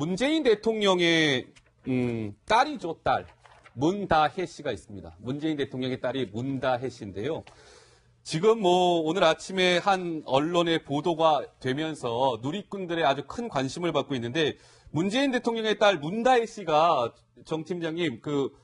문재인 대통령의 음, 딸이죠, 딸. 문다혜 씨가 있습니다. 문재인 대통령의 딸이 문다혜 씨인데요. 지금 뭐 오늘 아침에 한 언론의 보도가 되면서 누리꾼들의 아주 큰 관심을 받고 있는데 문재인 대통령의 딸 문다혜 씨가 정 팀장님 그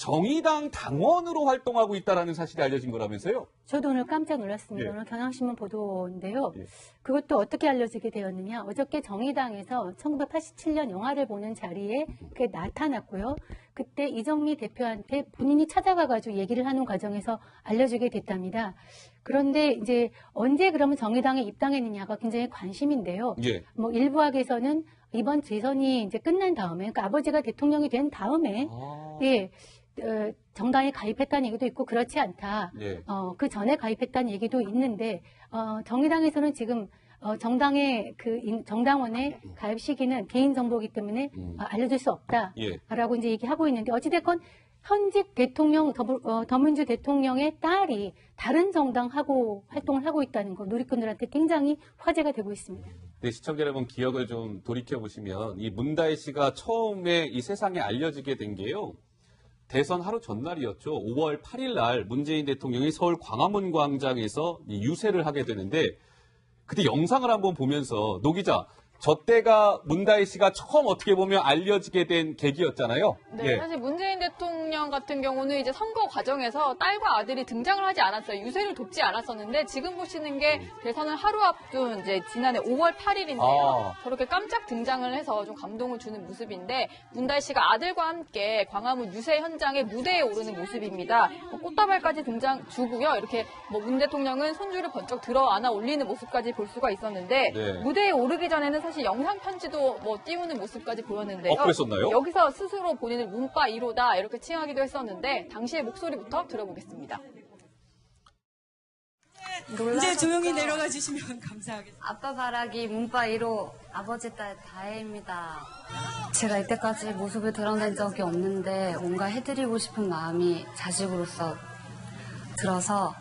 정의당 당원으로 활동하고 있다라는 사실이 알려진 거라면서요? 저도 오늘 깜짝 놀랐습니다. 예. 오늘 경향신문 보도인데요. 예. 그것도 어떻게 알려지게 되었느냐. 어저께 정의당에서 1987년 영화를 보는 자리에 그게 나타났고요. 그때 이정미 대표한테 본인이 찾아가가지고 얘기를 하는 과정에서 알려지게 됐답니다. 그런데 이제 언제 그러면 정의당에 입당했느냐가 굉장히 관심인데요. 예. 뭐 일부학에서는 이번 재선이 이제 끝난 다음에, 그러니까 아버지가 대통령이 된 다음에, 아, 예, 어, 정당에 가입했다는 얘기도 있고 그렇지 않다. 예. 어, 그 전에 가입했다는 얘기도 있는데, 어, 정의당에서는 지금, 어, 정당의 그, 인- 정당원의 가입 시기는 개인 정보이기 때문에 음. 어, 알려줄 수 없다. 예. 라고 이제 얘기하고 있는데, 어찌됐건 현직 대통령, 더불, 어, 더민주 대통령의 딸이 다른 정당하고 활동을 하고 있다는 거 누리꾼들한테 굉장히 화제가 되고 있습니다. 네, 시청자 여러분 기억을 좀 돌이켜 보시면 이 문다혜 씨가 처음에 이 세상에 알려지게 된 게요. 대선 하루 전날이었죠. 5월 8일 날 문재인 대통령이 서울 광화문 광장에서 이 유세를 하게 되는데 그때 영상을 한번 보면서 노 기자 저 때가 문다혜 씨가 처음 어떻게 보면 알려지게 된 계기였잖아요. 네, 예. 사실 문재인 대통령 같은 경우는 이제 선거 과정에서 딸과 아들이 등장을 하지 않았어요. 유세를 돕지 않았었는데 지금 보시는 게 대선을 하루 앞둔 이제 지난해 5월 8일인데요. 아. 저렇게 깜짝 등장을 해서 좀 감동을 주는 모습인데 문다희 씨가 아들과 함께 광화문 유세 현장에 무대에 오르는 모습입니다. 뭐 꽃다발까지 등장 주고요. 이렇게 뭐 문 대통령은 손주를 번쩍 들어 안아 올리는 모습까지 볼 수가 있었는데 네. 무대에 오르기 전에는 사실 영상 편지도 뭐 띄우는 모습까지 보였는데요. 어, 그랬었나요? 여기서 스스로 본인을 문바 1호다 이렇게 칭하기도 했었는데 당시의 목소리부터 들어보겠습니다. 이제 조용히 내려가 주시면 감사하겠습니다. 아빠 바라기 문바 1호 아버지 딸 다혜입니다. 제가 이때까지 모습을 드러낸 적이 없는데 뭔가 해드리고 싶은 마음이 자식으로서 들어서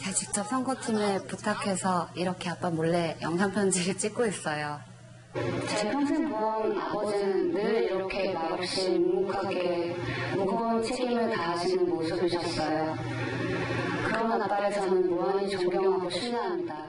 제가 직접 선거팀에 부탁해서 이렇게 아빠 몰래 영상편지를 찍고 있어요. 제 평생 보아온 아버지는 늘 이렇게 말없이 묵묵하게 무거운 책임을 다하시는 모습이셨어요. 그런 아빠를 저는 무한히 존경하고 신뢰합니다.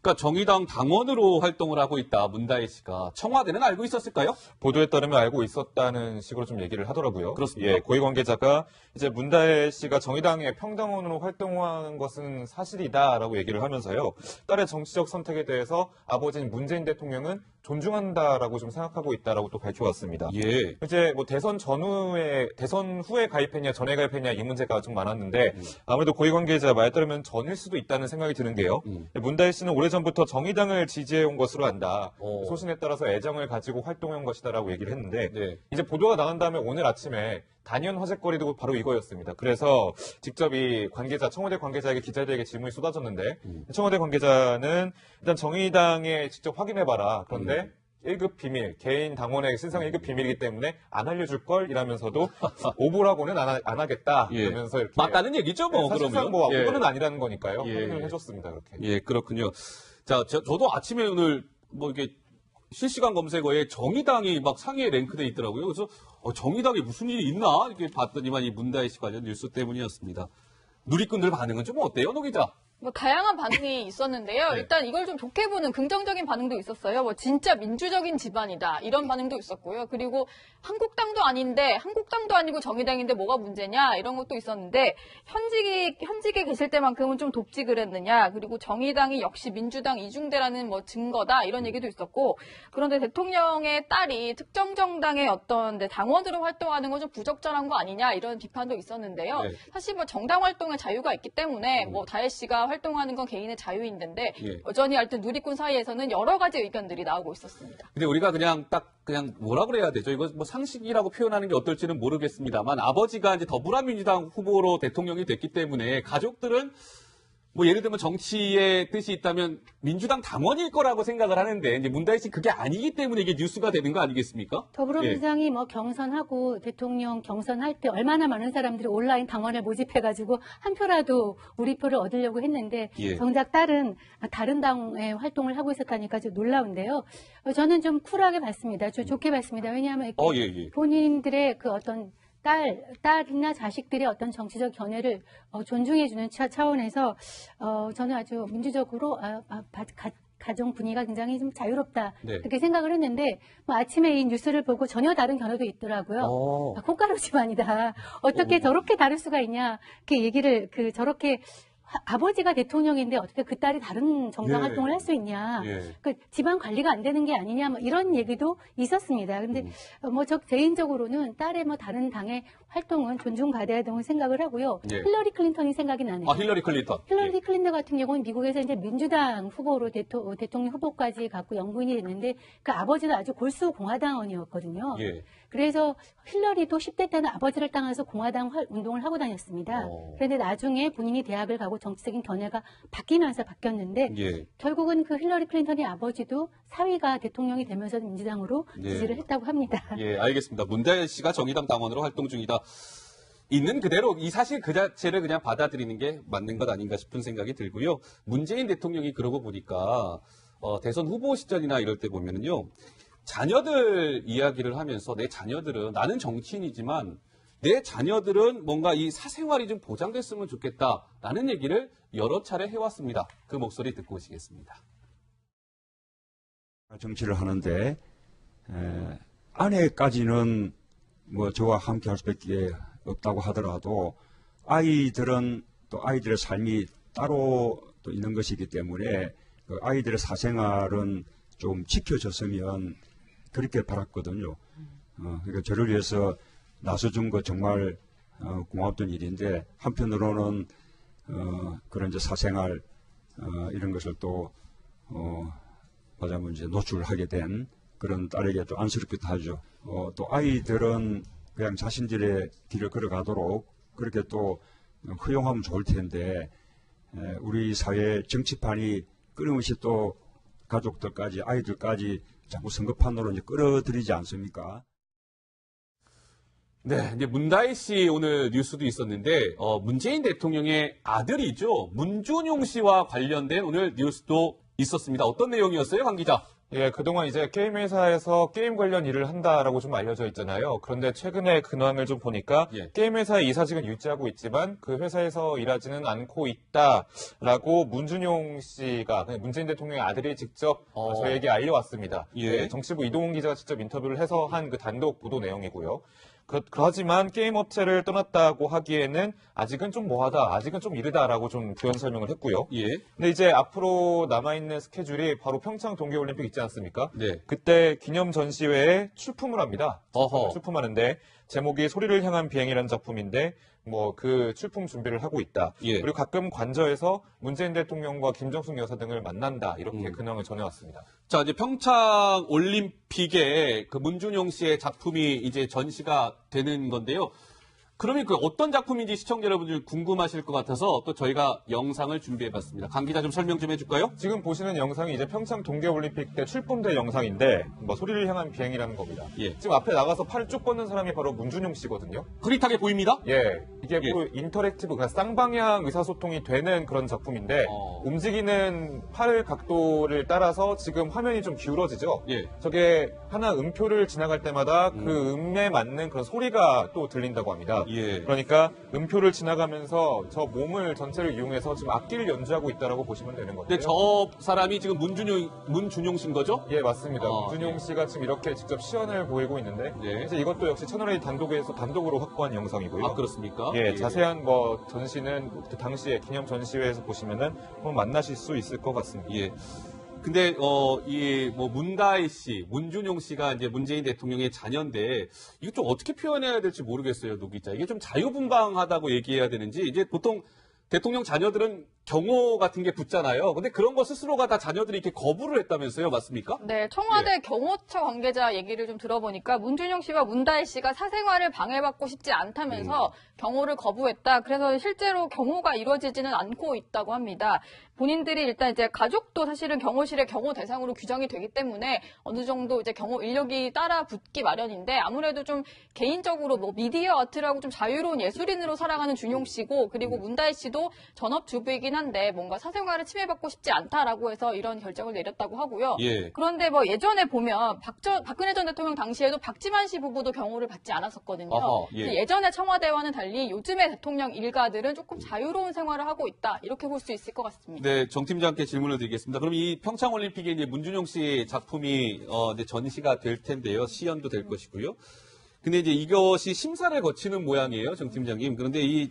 그러니까 정의당 당원으로 활동을 하고 있다 문다혜 씨가 청와대는 알고 있었을까요? 보도에 따르면 알고 있었다는 식으로 좀 얘기를 하더라고요. 그렇습니까? 예, 고위 관계자가 이제 문다혜 씨가 정의당의 평당원으로 활동한 것은 사실이다라고 얘기를 하면서요. 딸의 정치적 선택에 대해서 아버지인 문재인 대통령은 존중한다라고 좀 생각하고 있다라고 또 밝혀왔습니다. 예. 이제 뭐 대선 전후에 대선 후에 가입했냐 전에 가입했냐 이 문제가 좀 많았는데 아무래도 고위 관계자 말 따르면 전일 수도 있다는 생각이 드는 게요. 음. 문다혜 씨는 오래전부터 정의당을 지지해 온 것으로 안다. 어. 소신에 따라서 애정을 가지고 활동해 온 것이다라고 얘기를 했는데 네. 이제 보도가 나간 다음에 오늘 아침에 단연 화제거리도 바로 이거였습니다. 그래서 직접 이 관계자, 청와대 관계자에게 기자들에게 질문이 쏟아졌는데 음. 청와대 관계자는 일단 정의당에 직접 확인해봐라. 그런데 음. 1급 비밀, 개인 당원의 신상 1급 비밀이기 때문에 안 알려줄 걸 이라면서도 오보라고는 안, 하- 안 하겠다. 예. 이러면서 이렇게 맞다는 얘기죠, 뭐, 네, 사실상 그러면. 뭐 예. 오보는 아니라는 거니까요. 예. 확인을 해줬습니다. 그렇게. 예, 그렇군요. 자, 저, 도 아침에 오늘 뭐 이게 실시간 검색어에 정의당이 막 상위에 랭크돼 있더라고요. 그래서 어, 정의당에 무슨 일이 있나 이렇게 봤더니만 이 문다혜 씨 관련 뉴스 때문이었습니다. 누리꾼들 반응은 좀 어때요, 노 기자? 뭐 다양한 반응이 있었는데요. 네. 일단 이걸 좀 좋게 보는 긍정적인 반응도 있었어요. 뭐 진짜 민주적인 집안이다 이런 반응도 있었고요. 그리고 한국당도 아닌데 한국당도 아니고 정의당인데 뭐가 문제냐 이런 것도 있었는데 현직이 현직에 계실 때만큼은 좀 돕지 그랬느냐 그리고 정의당이 역시 민주당 이중대라는 뭐 증거다 이런 얘기도 있었고 그런데 대통령의 딸이 특정 정당의 어떤 네, 당원으로 활동하는 건 좀 부적절한 거 아니냐 이런 비판도 있었는데요. 네. 사실 뭐 정당 활동에 자유가 있기 때문에 뭐 다혜 씨가 활동하는 건 개인의 자유인데 예. 여전히 하여튼 누리꾼 사이에서는 여러 가지 의견들이 나오고 있었습니다. 근데 우리가 그냥 딱 그냥 뭐라 그래야 되죠? 이거 뭐 상식이라고 표현하는 게 어떨지는 모르겠습니다만 아버지가 이제 더불어민주당 후보로 대통령이 됐기 때문에 가족들은 뭐 예를 들면 정치의 뜻이 있다면 민주당 당원일 거라고 생각을 하는데 이제 문다혜 씨 그게 아니기 때문에 이게 뉴스가 되는 거 아니겠습니까? 더불어민주당이 뭐 경선하고 대통령 경선할 때 얼마나 많은 사람들이 온라인 당원을 모집해가지고 한 표라도 우리 표를 얻으려고 했는데 예. 정작 딸은 다른 당의 활동을 하고 있었다니까 좀 놀라운데요. 어, 저는 좀 쿨하게 봤습니다. 좀 좋게 봤습니다. 왜냐하면 어, 예, 예. 본인들의 그 어떤 딸, 딸이나 자식들의 어떤 정치적 견해를 어, 존중해주는 차, 차원에서 어, 저는 아주 민주적으로 아, 아, 바- 가, 가정 분위기가 굉장히 좀 자유롭다 네. 이렇게 생각을 했는데 뭐 아침에 이 뉴스를 보고 전혀 다른 견해도 있더라고요. 어. 아, 콩가루 집안이다. 어떻게 어. 저렇게 다를 수가 있냐. 이렇게 얘기를 그 저렇게 하- 아버지가 대통령인데 어떻게 그 딸이 다른 정당 예. 활동을 할 수 있냐. 예. 그 집안 관리가 안 되는 게 아니냐 뭐 이런 얘기도 있었습니다. 근데 음. 어, 뭐저 개인적으로는 딸의 뭐 다른 당의 활동은 존중받아야 된다고 생각을 하고요. 예. 힐러리 클린턴이 생각이 나네요. 아, 힐러리 클린턴. 힐러리 클린턴 같은 경우는 미국에서 이제 민주당 후보로 대토, 대통령 후보까지 갖고 영부인이 됐는데 그 아버지는 아주 골수 공화당원이었거든요. 예. 예. 그래서 힐러리도 10대 때는 아버지를 따라서 공화당 활- 운동을 하고 다녔습니다. 어. 그런데 나중에 본인이 대학을 가고 정치적인 견해가 바뀌면서 바뀌었는데 예. 결국은 그 힐러리 클린턴의 아버지도 사위가 대통령이 되면서 민주당으로 네. 지지를 했다고 합니다. 예, 알겠습니다. 문다혜 씨가 정의당 당원으로 활동 중이다. 있는 그대로 이 사실 그 자체를 그냥 받아들이는 게 맞는 것 아닌가 싶은 생각이 들고요. 문재인 대통령이 그러고 보니까 어, 대선 후보 시절이나 이럴 때 보면은요. 자녀들 이야기를 하면서 내 자녀들은 나는 정치인이지만 내 자녀들은 뭔가 이 사생활이 좀 보장됐으면 좋겠다라는 얘기를 여러 차례 해왔습니다. 그 목소리 듣고 오시겠습니다. 정치를 하는데 에, 아내까지는 뭐 저와 함께 할 수밖에 없다고 하더라도 아이들은 또 아이들의 삶이 따로 또 있는 것이기 때문에 그 아이들의 사생활은 좀 지켜줬으면 그렇게 바랐거든요. 어, 그러니까 저를 위해서 나서준 거 정말 어, 고맙던 일인데 한편으로는 어, 그런 이제 사생활 어, 이런 것을 또 어, 말하자면 이제 노출하게 된 그런 딸에게 또 안쓰럽기도 하죠. 어, 또 아이들은 그냥 자신들의 길을 걸어가도록 그렇게 또 허용하면 좋을 텐데 에, 우리 사회 정치판이 끊임없이 또 가족들까지 아이들까지 자꾸 선거판으로 이제 끌어들이지 않습니까? 네, 이제 문다혜 씨 오늘 뉴스도 있었는데 어, 문재인 대통령의 아들이죠 문준용 씨와 관련된 오늘 뉴스도 있었습니다. 어떤 내용이었어요, 강 기자? 예, 그동안 이제 게임 회사에서 게임 관련 일을 한다라고 좀 알려져 있잖아요. 그런데 최근에 근황을 좀 보니까 예. 게임 회사의 이사직은 유지하고 있지만 그 회사에서 일하지는 않고 있다라고 문준용 씨가 그냥 문재인 대통령의 아들이 직접 어. 저에게 알려왔습니다. 예. 네, 정치부 이동훈 기자가 직접 인터뷰를 해서 한 그 단독 보도 내용이고요. 그, 그렇지만 게임 업체를 떠났다고 하기에는 아직은 좀 뭐하다, 아직은 좀 이르다라고 좀 부연 설명을 했고요. 예, 근데 이제 앞으로 남아있는 스케줄이 바로 평창 동계올림픽 있지 않습니까? 네, 그때 기념 전시회에 출품을 합니다. 어허. 출품하는데 제목이 소리를 향한 비행이라는 작품인데 뭐 그 출품 준비를 하고 있다. 예. 그리고 가끔 관저에서 문재인 대통령과 김정숙 여사 등을 만난다. 이렇게 음. 근황을 전해왔습니다. 자, 이제 평창 올림픽에 그 문준용 씨의 작품이 이제 전시가 되는 건데요. 그러면 그 어떤 작품인지 시청자 여러분들 궁금하실 것 같아서 또 저희가 영상을 준비해 봤습니다. 강 기자 좀 설명 좀 해줄까요? 지금 보시는 영상이 이제 평창 동계올림픽 때 출품된 영상인데 뭐 소리를 향한 비행이라는 겁니다. 예. 지금 앞에 나가서 팔을 쭉 뻗는 사람이 바로 문준용 씨거든요. 흐릿하게 보입니다? 예, 이게 예. 뭐 인터랙티브, 그러니까 쌍방향 의사소통이 되는 그런 작품인데 어. 움직이는 팔 각도를 따라서 지금 화면이 좀 기울어지죠. 예. 저게 하나 음표를 지나갈 때마다 그 음에 맞는 그런 소리가 또 들린다고 합니다. 예. 그러니까 음표를 지나가면서 저 몸을 전체를 이용해서 지금 악기를 연주하고 있다라고 보시면 되는 건데요. 근데 저 사람이 지금 문준용, 문준용 씨인 거죠? 예, 맞습니다. 아, 문준용 씨가 지금 이렇게 직접 시연을 보이고 있는데 네. 이제 이것도 역시 채널A 단독에서 단독으로 확보한 영상이고요. 아, 그렇습니까? 예, 자세한 뭐 전시는 그 당시에 기념 전시회에서 보시면은 한번 만나실 수 있을 것 같습니다. 예. 근데 어 이 뭐 문다혜 씨, 문준용 씨가 이제 문재인 대통령의 자녀인데 이거 좀 어떻게 표현해야 될지 모르겠어요, 노 기자. 이게 좀 자유분방하다고 얘기해야 되는지 이제 보통 대통령 자녀들은 경호 같은 게 붙잖아요. 근데 그런 거 스스로가 다 자녀들이 이렇게 거부를 했다면서요, 맞습니까? 네, 청와대 경호처 관계자 얘기를 좀 들어보니까 문준용 씨와 문다혜 씨가 사생활을 방해받고 싶지 않다면서 경호를 거부했다. 그래서 실제로 경호가 이루어지지는 않고 있다고 합니다. 본인들이 일단 이제 가족도 사실은 경호실의 경호 대상으로 규정이 되기 때문에 어느 정도 이제 경호 인력이 따라 붙기 마련인데 아무래도 좀 개인적으로 뭐 미디어 아트라고 좀 자유로운 예술인으로 살아가는 준용 씨고 그리고 문다혜 씨도 전업 주부이긴 한데 뭔가 사생활을 침해받고 싶지 않다라고 해서 이런 결정을 내렸다고 하고요. 예. 그런데 뭐 예전에 보면 박 전, 박근혜 전 대통령 당시에도 박지만 씨 부부도 경호를 받지 않았었거든요. 아하, 예. 예. 전의 청와대와는 달리 요즘의 대통령 일가들은 조금 자유로운 생활을 하고 있다 이렇게 볼 수 있을 것 같습니다. 네, 정 팀장께 질문을 드리겠습니다. 그럼 이 평창 올림픽에 이제 문준용 씨 작품이 어, 이제 전시가 될 텐데요. 시연도 될 것이고요. 근데 이제 이것이 심사를 거치는 모양이에요, 정 팀장님. 그런데 이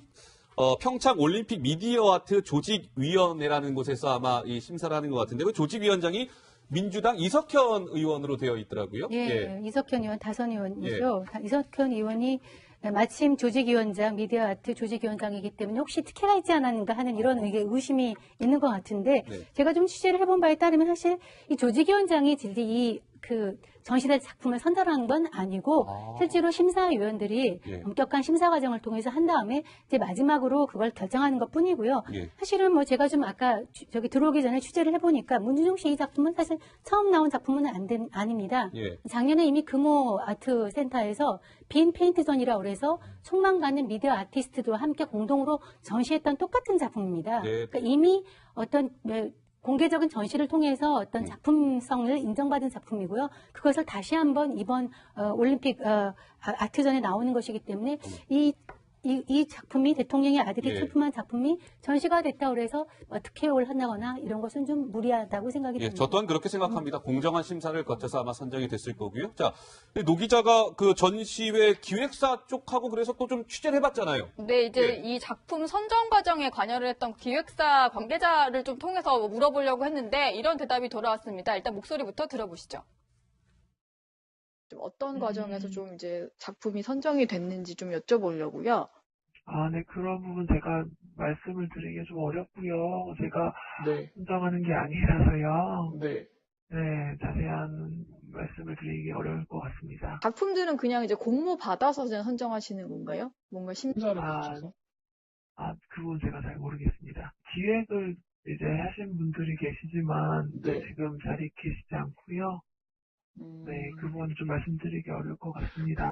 어, 평창 올림픽 미디어 아트 조직위원회라는 곳에서 아마 이 심사를 하는 것 같은데 그 조직위원장이 민주당 이석현 의원으로 되어 있더라고요. 예, 이석현 의원 다선 의원이죠. 이석현 의원이 마침 조직위원장, 미디어 아트 조직위원장이기 때문에 혹시 특혜가 있지 않았는가 하는 이런 의게 의심이 있는 것 같은데 네. 제가 좀 취재를 해본 바에 따르면 사실 이 조직위원장이 진짜 이 그 전시대 작품을 선정한 건 아니고 아. 실제로 심사위원들이 예. 엄격한 심사 과정을 통해서 한 다음에 이제 마지막으로 그걸 결정하는 것 뿐이고요. 예. 사실은 뭐 제가 좀 아까 취- 저기 들어오기 전에 취재를 해보니까 문준용 씨 이 작품은 사실 처음 나온 작품은 안 된- 아닙니다. 예. 작년에 이미 금호 아트 센터에서 빈 페인트존이라 그래서 촉망 가는 미디어 아티스트들과 함께 공동으로 전시했던 똑같은 작품입니다. 네. 그러니까 이미 어떤 네, 공개적인 전시를 통해서 어떤 작품성을 인정받은 작품이고요. 그것을 다시 한번 이번 어, 올림픽 어, 아- 아트전에 나오는 것이기 때문에 이 이, 이 작품이 대통령의 아들이 예. 출품한 작품이 전시가 됐다 그래서 뭐 특혜를 한다거나 이런 것은 좀 무리하다고 생각이 예, 듭니다. 저 또한 그렇게 생각합니다. 공정한 심사를 거쳐서 아마 선정이 됐을 거고요. 자, 노 기자가 그 전시회 기획사 쪽하고 그래서 또 좀 취재를 해봤잖아요. 근데 이제 예. 이 작품 선정 과정에 관여를 했던 기획사 관계자를 좀 통해서 물어보려고 했는데 이런 대답이 돌아왔습니다. 일단 목소리부터 들어보시죠. 좀 어떤 과정에서 좀 이제 작품이 선정이 됐는지 좀 여쭤보려고요. 아, 네, 그런 부분 제가 말씀을 드리기 좀 어렵고요. 제가 네, 선정하는 게 아니라서요. 네. 네, 자세한 말씀을 드리기 어려울 것 같습니다. 작품들은 그냥 이제 공모 받아서 그냥 선정하시는 건가요? 뭔가 심사를 아, 거쳐서? 아, 그건 제가 잘 모르겠습니다. 기획을 이제 하신 분들이 계시지만 네. 지금 자리에 계시지 않고요. 음, 네, 그 부분 좀 말씀드리기 어려울 것 같습니다.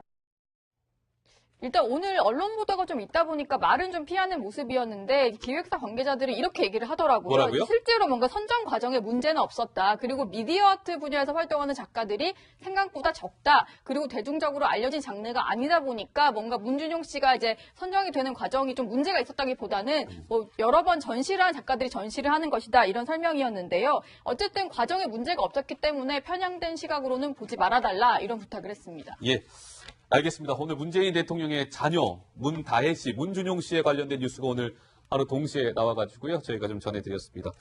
일단 오늘 언론 보도가 좀 있다 보니까 말은 좀 피하는 모습이었는데 기획사 관계자들이 이렇게 얘기를 하더라고요. 뭐라고요? 실제로 뭔가 선정 과정에 문제는 없었다. 그리고 미디어 아트 분야에서 활동하는 작가들이 생각보다 적다. 그리고 대중적으로 알려진 장르가 아니다 보니까 뭔가 문준용 씨가 이제 선정이 되는 과정이 좀 문제가 있었다기보다는 뭐 여러 번 전시를 한 작가들이 전시를 하는 것이다. 이런 설명이었는데요. 어쨌든 과정에 문제가 없었기 때문에 편향된 시각으로는 보지 말아달라. 이런 부탁을 했습니다. 예. 알겠습니다. 오늘 문재인 대통령의 자녀 문다혜 씨, 문준용 씨에 관련된 뉴스가 오늘 하루 동시에 나와가지고요. 저희가 좀 전해드렸습니다.